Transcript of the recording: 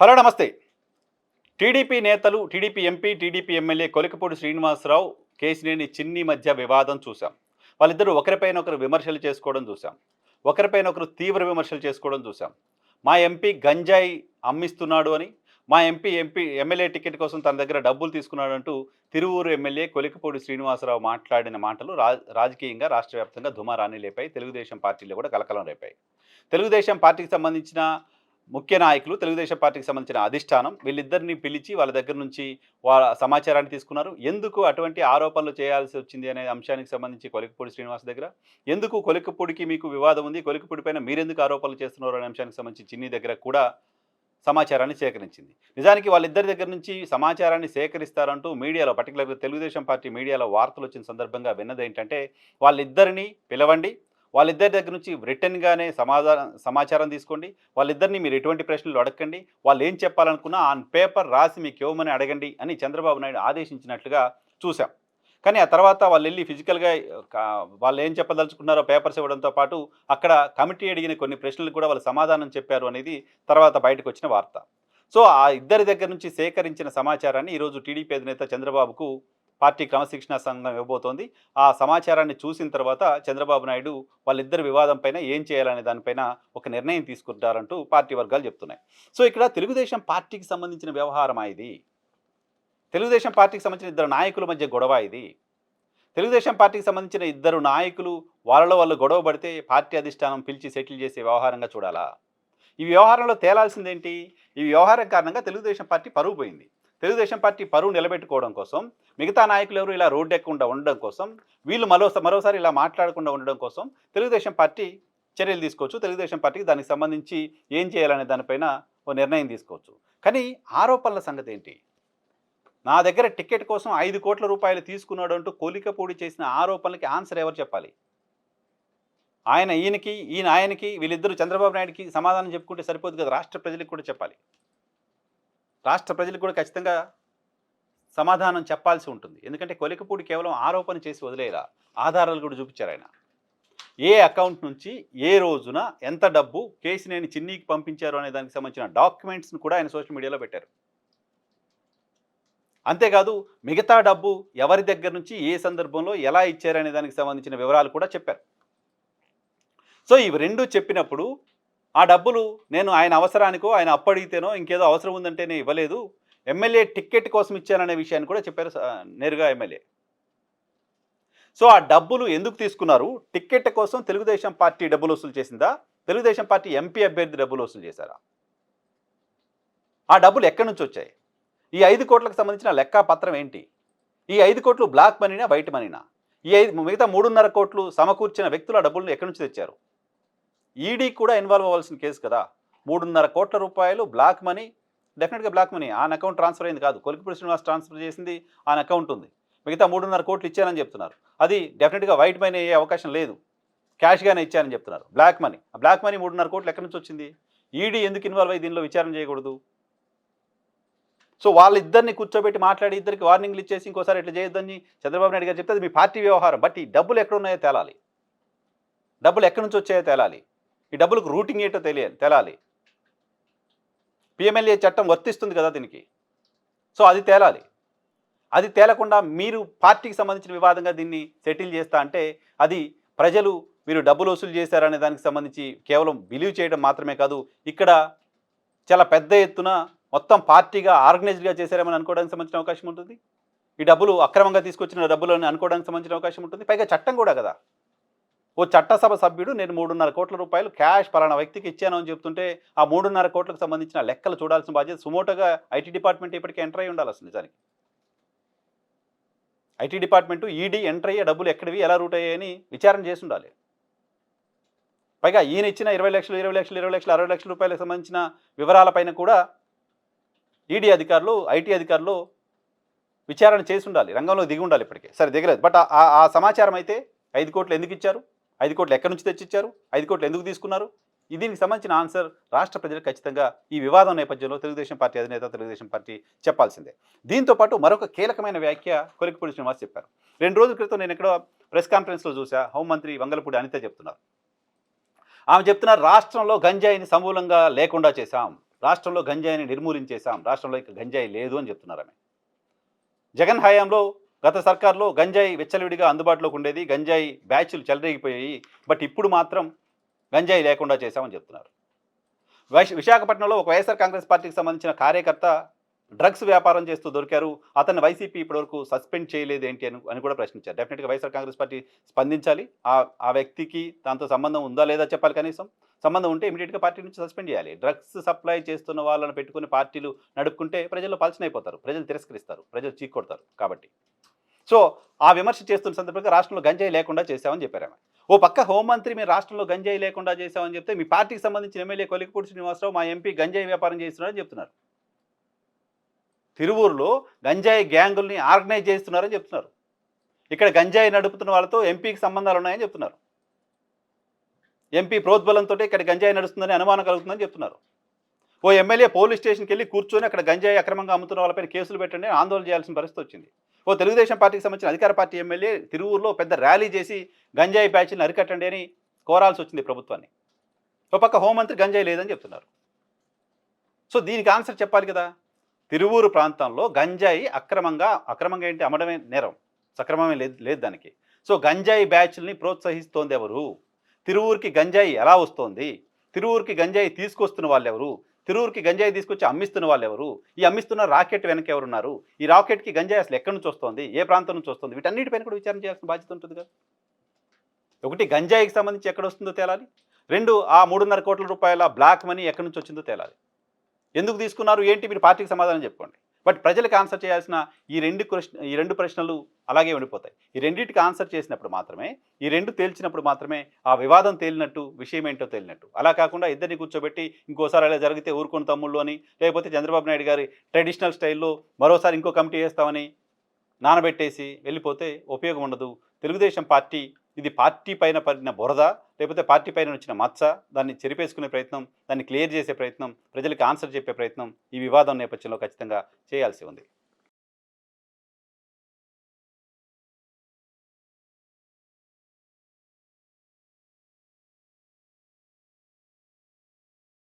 Hello నమస్తే. TDP నేతలు TDP MP TDP MLA Kolikapudi Srinivasa Rao Kesineni Chinni మధ్య వివాదం చూసాం వాళ్ళిద్దరూ ఒకరిపైన ఒకరు విమర్శలు చేసుకోవడం చూసాం ఒకరిపైన ఒకరు తీవ్ర విమర్శలు చేసుకోవడం చూసాం మా ఎంపీ గంజాయి అమ్మిస్తున్నాడు అని మా ఎంపీ ఎంపీ ఎమ్మెల్యే టికెట్ కోసం తన దగ్గర డబ్బులు తీసుకున్నాడు అంటూ తిరువూరు ఎమ్మెల్యే కొలికపూడి శ్రీనివాసరావు మాట్లాడిన మాటలు రా రాజకీయంగా రాష్ట్ర వ్యాప్తంగా దుమారాన్ని లేపాయి. తెలుగుదేశం పార్టీలో కూడా కలకలం రేపాయి. తెలుగుదేశం పార్టీకి సంబంధించిన ముఖ్య నాయకులు తెలుగుదేశం పార్టీకి సంబంధించిన అధిష్టానం వీళ్ళిద్దరిని పిలిచి వాళ్ళ దగ్గర నుంచి వాళ్ళ సమాచారాన్ని తీసుకున్నారు. ఎందుకు అటువంటి ఆరోపణలు చేయాల్సి వచ్చింది అనే అంశానికి సంబంధించి కొలికపూడి శ్రీనివాస్ దగ్గర? ఎందుకు కొలికపూడికి మీకు వివాదం ఉంది? కొలికపూడి పైన మీరెందుకు ఆరోపణలు చేస్తున్నారు అనే అంశానికి సంబంధించి చిన్ని దగ్గర కూడా సమాచారాన్ని సేకరించింది. నిజానికి వాళ్ళిద్దరి దగ్గర నుంచి సమాచారాన్ని సేకరిస్తారంటూ మీడియాలో పర్టికులర్గా తెలుగుదేశం పార్టీ మీడియాలో వార్తలు వచ్చిన సందర్భంగా విన్నది ఏంటంటే వాళ్ళిద్దరినీ పిలవండి వాళ్ళిద్దరి దగ్గర నుంచి రిటర్న్గానే సమాధానం సమాచారం తీసుకోండి. వాళ్ళిద్దరిని మీరు ఎటువంటి ప్రశ్నలు అడగండి వాళ్ళు ఏం చెప్పాలనుకున్నా ఆన్ పేపర్ రాసి మీకు ఇవ్వమని అడగండి అని చంద్రబాబు నాయుడు ఆదేశించినట్లుగా చూసాం కానీ ఆ తర్వాత వాళ్ళు వెళ్ళి ఫిజికల్గా వాళ్ళు ఏం చెప్పదలుచుకున్నారో పేపర్స్ ఇవ్వడంతో పాటు అక్కడ కమిటీ అడిగిన కొన్ని ప్రశ్నలు కూడా వాళ్ళు సమాధానం చెప్పారు అనేది తర్వాత బయటకు వచ్చిన వార్త. సో ఆ ఇద్దరి దగ్గర నుంచి సేకరించిన సమాచారాన్ని ఈరోజు టీడీపీ అధినేత చంద్రబాబుకు పార్టీ క్రమశిక్షణ సంఘం ఇవ్వబోతోంది. ఆ సమాచారాన్ని చూసిన తర్వాత చంద్రబాబు నాయుడు వాళ్ళిద్దరి వివాదం పైన ఏం చేయాలనే దానిపైన ఒక నిర్ణయం తీసుకుంటారంటూ పార్టీ వర్గాలు చెప్తున్నాయి. సో ఇక్కడ తెలుగుదేశం పార్టీకి సంబంధించిన వ్యవహారమా ఇది? తెలుగుదేశం పార్టీకి సంబంధించిన ఇద్దరు నాయకుల మధ్య గొడవ ఇది? తెలుగుదేశం పార్టీకి సంబంధించిన ఇద్దరు నాయకులు వాళ్ళలో వాళ్ళు గొడవ పడితే పార్టీ అధిష్టానం పిలిచి సెటిల్ చేసే వ్యవహారంగా చూడాలా? ఈ వ్యవహారంలో తేలాల్సిందేంటి? ఈ వ్యవహారం కారణంగా తెలుగుదేశం పార్టీ పరువు పోయింది. తెలుగుదేశం పార్టీ పరువు నిలబెట్టుకోవడం కోసం మిగతా నాయకులు ఎవరు ఇలా రోడ్డెక్కకుండా ఉండడం కోసం వీళ్ళు మరోసారి మరోసారి ఇలా మాట్లాడకుండా ఉండడం కోసం తెలుగుదేశం పార్టీ చర్యలు తీసుకోవచ్చు. తెలుగుదేశం పార్టీకి దానికి సంబంధించి ఏం చేయాలనే దానిపైన ఓ నిర్ణయం తీసుకోవచ్చు. కానీ ఆరోపణల సంగతి ఏంటి? నా దగ్గర టికెట్ కోసం ఐదు కోట్ల రూపాయలు తీసుకున్నాడు అంటూ కోలికపూడి చేసిన ఆరోపణలకి ఆన్సర్ ఎవరు చెప్పాలి? ఆయన ఈయనకి ఈయన ఆయనకి వీళ్ళిద్దరూ చంద్రబాబు నాయుడికి సమాధానం చెప్పుకుంటే సరిపోదు కదా రాష్ట్ర ప్రజలకు కూడా చెప్పాలి. రాష్ట్ర ప్రజలకు కూడా ఖచ్చితంగా సమాధానం చెప్పాల్సి ఉంటుంది. ఎందుకంటే కొలికపూడి కేవలం ఆరోపణ చేసి వదిలేరా ఆధారాలు కూడా చూపించారు ఆయన. ఏ అకౌంట్ నుంచి ఏ రోజున ఎంత డబ్బు కేసినేని చిన్నీకి పంపించారు అనే దానికి సంబంధించిన డాక్యుమెంట్స్ను కూడా ఆయన సోషల్ మీడియాలో పెట్టారు. అంతేకాదు మిగతా డబ్బు ఎవరి దగ్గర నుంచి ఏ సందర్భంలో ఎలా ఇచ్చారనే దానికి సంబంధించిన వివరాలు కూడా చెప్పారు. సో ఇవి రెండు చెప్పినప్పుడు ఆ డబ్బులు నేను ఆయన అవసరానికో ఆయన అప్పడిగితేనో ఇంకేదో అవసరం ఉందంటేనే ఇవ్వలేదు. ఎమ్మెల్యే టిక్కెట్ కోసం ఇచ్చాననే విషయాన్ని కూడా చెప్పారు నేరుగా ఎమ్మెల్యే. సో ఆ డబ్బులు ఎందుకు తీసుకున్నారు? టిక్కెట్ కోసం తెలుగుదేశం పార్టీ డబ్బులు వసూలు చేసిందా? తెలుగుదేశం పార్టీ ఎంపీ అభ్యర్థి డబ్బులు వసూలు చేశారా? ఆ డబ్బులు ఎక్కడి నుంచి వచ్చాయి? ఈ ఐదు కోట్లకు సంబంధించిన లెక్కా పత్రం ఏంటి? ఈ ఐదు కోట్లు బ్లాక్ మనీనా వైట్ మనీనా? ఈ ఐదు మిగతా మూడున్నర కోట్లు సమకూర్చిన వ్యక్తుల డబ్బులను ఎక్కడి నుంచి తెచ్చారు? ఈడీ కూడా ఇన్వాల్వ్ అవ్వాల్సిన కేసు కదా. మూడున్నర కోట్ల రూపాయలు బ్లాక్ మనీ డెఫినెట్గా black money. On account transfer అయింది కాదు. కొలికిపూడి శ్రీనివాస్ ట్రాన్స్ఫర్ చేసింది ఆన్ అకౌంట్ ఉంది. మిగతా మూడున్నర కోట్లు ఇచ్చానని చెప్తున్నారు. అది డెఫినెట్గా వైట్ మనీ అయ్యే అవకాశం లేదు. క్యాష్గానే ఇచ్చానని చెప్తున్నారు. Black money. ఆ బ్లాక్ మనీ మూడున్నర కోట్లు ఎక్కడి నుంచి వచ్చింది? ఈడీ ఎందుకు ఇన్వాల్వ్ అయ్యి దీనిలో విచారణ చేయకూడదు? సో వాళ్ళిద్దరిని కూర్చోబెట్టి మాట్లాడి ఇద్దరికి వార్నింగ్లు ఇచ్చేసి ఇంకోసారి ఇట్లా చేయొద్దని చంద్రబాబు నాయుడు గారు చెప్తే అది మీ పార్టీ వ్యవహారం. బట్ ఈ డబ్బులు ఎక్కడున్నాయో తేలాలి. డబ్బులు ఎక్కడి నుంచి వచ్చాయో తేలాలి. ఈ డబ్బులకు రూటింగ్ ఏంటో తెలియాలి తేలాలి. పిఎంఎల్ఏ చట్టం వర్తిస్తుంది కదా దీనికి. సో అది తేలాలి. అది తేలకుండా మీరు పార్టీకి సంబంధించిన వివాదంగా దీన్ని సెటిల్ చేస్తా అంటే అది ప్రజలు మీరు డబ్బులు వసూలు చేశారనే దానికి సంబంధించి కేవలం బిలీవ్ చేయడం మాత్రమే కాదు ఇక్కడ చాలా పెద్ద ఎత్తున మొత్తం పార్టీగా ఆర్గనైజ్డ్గా చేశారేమని అనుకోవడానికి సంబంధించిన అవకాశం ఉంటుంది? ఈ డబ్బులు అక్రమంగా తీసుకొచ్చిన డబ్బులు అని అనుకోవడానికి సంబంధించిన అవకాశం ఉంటుంది? పైగా చట్టం కూడా కదా. ఓ చట్టసభ సభ్యుడు నేను మూడున్నర కోట్ల రూపాయలు క్యాష్ పలానా వ్యక్తికి ఇచ్చాను అని చెప్తుంటే ఆ మూడున్నర కోట్లకు సంబంధించిన లెక్కలు చూడాల్సిన బాధ్యత సుమోటోగా ఐటీ డిపార్ట్మెంట్ ఇప్పటికే ఎంటర్ అయి ఉండాలి అసలు నిజానికి. ఐటీ డిపార్ట్మెంట్ ఈడీ ఎంటర్ అయ్యే డబ్బులు ఎక్కడివి ఎలా రూట్ అయ్యాయని విచారణ చేసి ఉండాలి. పైగా ఈయన ఇచ్చిన ఇరవై లక్షలు ఇరవై లక్షలు ఇరవై లక్షలు అరవై లక్షల రూపాయలకు సంబంధించిన వివరాలపైన కూడా ఈడీ అధికారులు ఐటీ అధికారులు విచారణ చేసి ఉండాలి రంగంలో దిగి ఉండాలి ఇప్పటికే. సరే దిగలేదు. బట్ ఆ- ఆ- ఆ సమాచారం అయితే ఐదు కోట్లు ఎందుకు ఇచ్చారు? ఐదు కోట్లు ఎక్కడి నుంచి తెచ్చిచ్చారు? ఐదు కోట్లు ఎందుకు తీసుకున్నారు? దీనికి సంబంధించిన ఆన్సర్ రాష్ట్ర ప్రజలు ఖచ్చితంగా ఈ వివాదం నేపథ్యంలో తెలుగుదేశం పార్టీ అధినేత తెలుగుదేశం పార్టీ చెప్పాల్సిందే. దీంతో పాటు మరొక కీలకమైన వ్యాఖ్య కొలికిపూడి శ్రీనివాస్ చెప్పారు. రెండు రోజుల క్రితం నేను ఎక్కడో ప్రెస్ కాన్ఫరెన్స్లో చూసా హోంమంత్రి వంగలపూడి అనిత చెప్తున్నారు. ఆమె చెప్తున్నారు రాష్ట్రంలో గంజాయిని సమూలంగా లేకుండా చేశాం. రాష్ట్రంలో గంజాయిని నిర్మూలించేశాం. రాష్ట్రంలో ఇక గంజాయి లేదు అని చెప్తున్నారు ఆమె. జగన్ హయాంలో గత సర్కార్లో గంజాయి వెచ్చలవిడిగా అందుబాటులోకి ఉండేది గంజాయి బ్యాచ్లు చెలరేగిపోయాయి బట్ ఇప్పుడు మాత్రం గంజాయి లేకుండా చేశామని చెప్తున్నారు. విశాఖపట్నంలో ఒక వైఎస్ఆర్ కాంగ్రెస్ పార్టీకి సంబంధించిన కార్యకర్త డ్రగ్స్ వ్యాపారం చేస్తూ దొరికారు. అతన్ని వైసీపీ ఇప్పటివరకు సస్పెండ్ చేయలేదు ఏంటి అని అని కూడా ప్రశ్నించారు. డెఫినెట్గా వైఎస్ఆర్ కాంగ్రెస్ పార్టీ స్పందించాలి. ఆ ఆ వ్యక్తికి దాంతో సంబంధం ఉందా లేదా చెప్పాలి కనీసం. సంబంధం ఉంటే ఇమీడియట్గా పార్టీ నుంచి సస్పెండ్ చేయాలి. డ్రగ్స్ సప్లై చేస్తున్న వాళ్ళని పెట్టుకుని పార్టీలు నడుపుకుంటే ప్రజలు పలచన అయిపోతారు. ప్రజలు తిరస్కరిస్తారు. ప్రజలు చీక్కొడతారు కాబట్టి. సో ఆ విమర్శ చేస్తున్న సందర్భంగా రాష్ట్రంలో గంజాయి లేకుండా చేశామని చెప్పారు ఆమె ఓ పక్క హోంమంత్రి మీరు రాష్ట్రంలో గంజాయి లేకుండా చేశామని చెప్తే మీ పార్టీకి సంబంధించిన ఎమ్మెల్యే కొలికపూడి శ్రీనివాసరావు మా ఎంపీ గంజాయి వ్యాపారం చేస్తున్నారని చెప్తున్నారు. తిరువూరులో గంజాయి గ్యాంగుల్ని ఆర్గనైజ్ చేస్తున్నారని చెప్తున్నారు. ఇక్కడ గంజాయి నడుపుతున్న వాళ్ళతో ఎంపీకి సంబంధాలు ఉన్నాయని చెప్తున్నారు. ఎంపీ ప్రోద్బలంతో ఇక్కడ గంజాయి నడుస్తుందని అనుమానం కలుగుతుందని చెప్తున్నారు. ఓ ఎమ్మెల్యే పోలీస్ స్టేషన్కి వెళ్ళి కూర్చొని అక్కడ గంజాయి అక్రమంగా అమ్ముతున్న వాళ్ళపైన కేసులు పెట్టండి ఆందోళన చేయాల్సిన పరిస్థితి వచ్చింది. ఓ తెలుగుదేశం పార్టీకి సంబంధించిన అధికార పార్టీ ఎమ్మెల్యే తిరువురులో పెద్ద ర్యాలీ చేసి గంజాయి బ్యాచ్ని అరికట్టండి అని కోరాల్సి వచ్చింది ప్రభుత్వాన్ని. ఓ పక్క హోంమంత్రి గంజాయి లేదని చెప్తున్నారు. సో దీనికి ఆన్సర్ చెప్పాలి కదా. తిరువూరు ప్రాంతంలో గంజాయి అక్రమంగా అక్రమంగా ఏంటి? అమ్మడమే నేరం. సక్రమమే లేదు లేదు దానికి. సో గంజాయి బ్యాచ్ని ప్రోత్సహిస్తోంది ఎవరు? తిరువూరికి గంజాయి ఎలా వస్తోంది? తిరువూరికి గంజాయి తీసుకొస్తున్న వాళ్ళు ఎవరు తిరువూరుకి గంజాయి తీసుకొచ్చి అమ్మిస్తున్న వాళ్ళు ఎవరు ఈ అమ్మిస్తున్న రాకెట్ వెనక ఎవరున్నారు? ఈ రాకెట్కి గంజాయి అసలు ఎక్కడి నుంచి వస్తుంది? ఏ ప్రాంతం నుంచి వస్తుంది? వీటన్నిటిపైన కూడా విచారణ చేయాల్సిన బాధ్యత ఉంటుంది కదా ఒకటి గంజాయికి సంబంధించి ఎక్కడ వస్తుందో తేలాలి. రెండు ఆ మూడున్నర కోట్ల రూపాయల బ్లాక్ మనీ ఎక్కడి నుంచి వచ్చిందో తేలాలి. ఎందుకు తీసుకున్నారు? ఏంటి? మీరు పార్టీకి సమాధానం చెప్పుకోండి. బట్ ప్రజలకు ఆన్సర్ చేయాల్సిన ఈ రెండు ప్రశ్న ఈ రెండు ప్రశ్నలు అలాగే ఉండిపోతాయి. ఈ రెండింటికి ఆన్సర్ చేసినప్పుడు మాత్రమే ఈ రెండు తేల్చినప్పుడు మాత్రమే ఆ వివాదం తేలినట్టు విషయం ఏంటో తేలినట్టు. అలా కాకుండా ఇద్దరిని కూర్చోబెట్టి ఇంకోసారి అలా జరిగితే ఊరుకుని తమ్ముళ్ళు అని లేకపోతే చంద్రబాబు నాయుడు గారి ట్రెడిషనల్ స్టైల్లో మరోసారి ఇంకో కమిటీ వేస్తామని నానబెట్టేసి వెళ్ళిపోతే ఉపయోగం ఉండదు. తెలుగుదేశం పార్టీ ఇది పార్టీ పైన పడిన బురద లేకపోతే పార్టీ పైన వచ్చిన మచ్చ దాన్ని చెరిపేసుకునే ప్రయత్నం దాన్ని క్లియర్ చేసే ప్రయత్నం ప్రజలకు ఆన్సర్ చెప్పే ప్రయత్నం ఈ వివాదం నేపథ్యంలో ఖచ్చితంగా చేయాల్సి ఉంది.